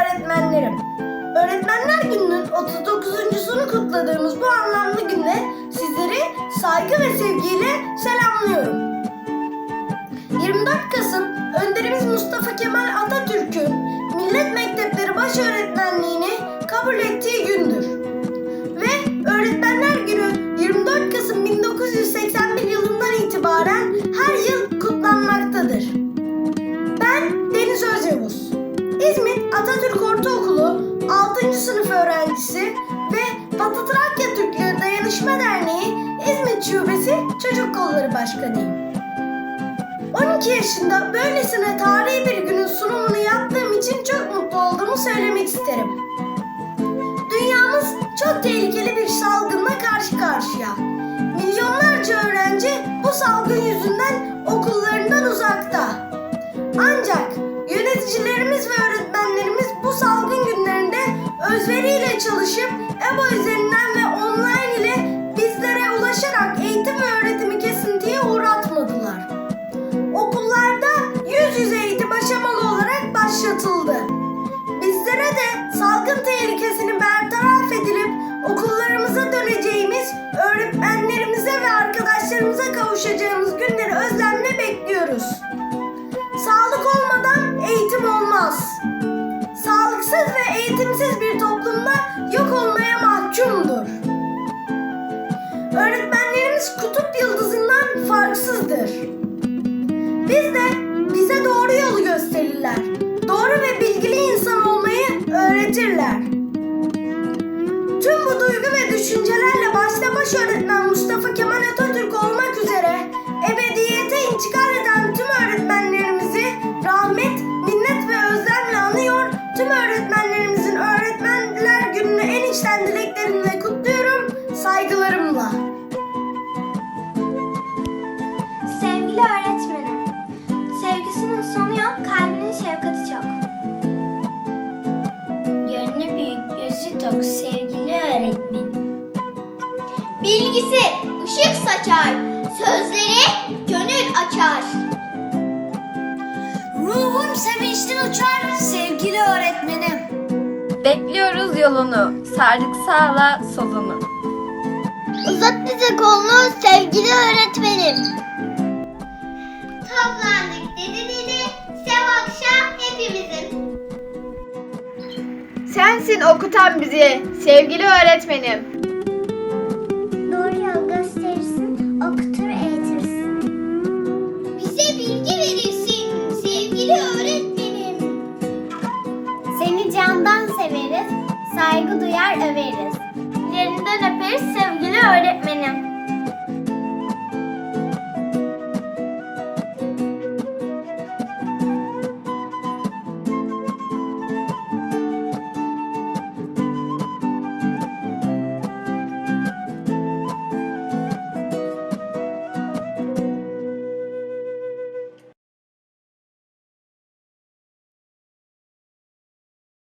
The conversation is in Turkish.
öğretmenlerim. Öğretmenler Günü'nün 39.sunu kutladığımız bu anlamlı günde sizleri saygı ve sevgiyle selamlıyorum. 24 Kasım Önderimiz Mustafa Kemal Atatürk'ün Millet Mektepleri Baş Öğretmenliğini öğrencisi ve Batı Trakya Türkleri Dayanışma Derneği İzmit Şubesi Çocuk Kolları Başkanıyım. 12 yaşında böylesine tarihi bir günün sunumunu yaptığım için çok mutlu olduğumu söylemek isterim. Dünyamız çok tehlikeli bir salgınla karşı karşıya. Milyonlarca öğrenci bu salgın yüzünden okullarından uzakta. Kavuşacağımız günleri özlemle bekliyoruz. Sağlık olmadan eğitim olmaz. Sağlıksız ve eğitimsiz bir toplumda yok olmaya mahkumdur. Öğretmenlerimiz kutup yıldızından farksızdır. Biz de bize doğru yolu gösterirler. Doğru ve bilgili insan olmayı öğretirler. Tüm bu duygu ve düşüncelerle başta baş öğretmen Mustafa Kemal Atatürk Öğretmenler Günü'nü en içten dileklerimle kutluyorum. Saygılarımla. Sevgili öğretmenim, sevgisinin sonu yok, kalbinin şefkati çok. Gönlü büyük, gözü tok, sevgili öğretmenim. Bilgisi ışık saçar, sözleri gönül açar. Ruhum sevinçten uçar. Bekliyoruz yolunu, sardık sağla solunu. Uzat bize kolunu sevgili öğretmenim. Toplandık dedi dedi, sev akşam hepimizin. Sensin okutan bizi, sevgili öğretmenim. 娘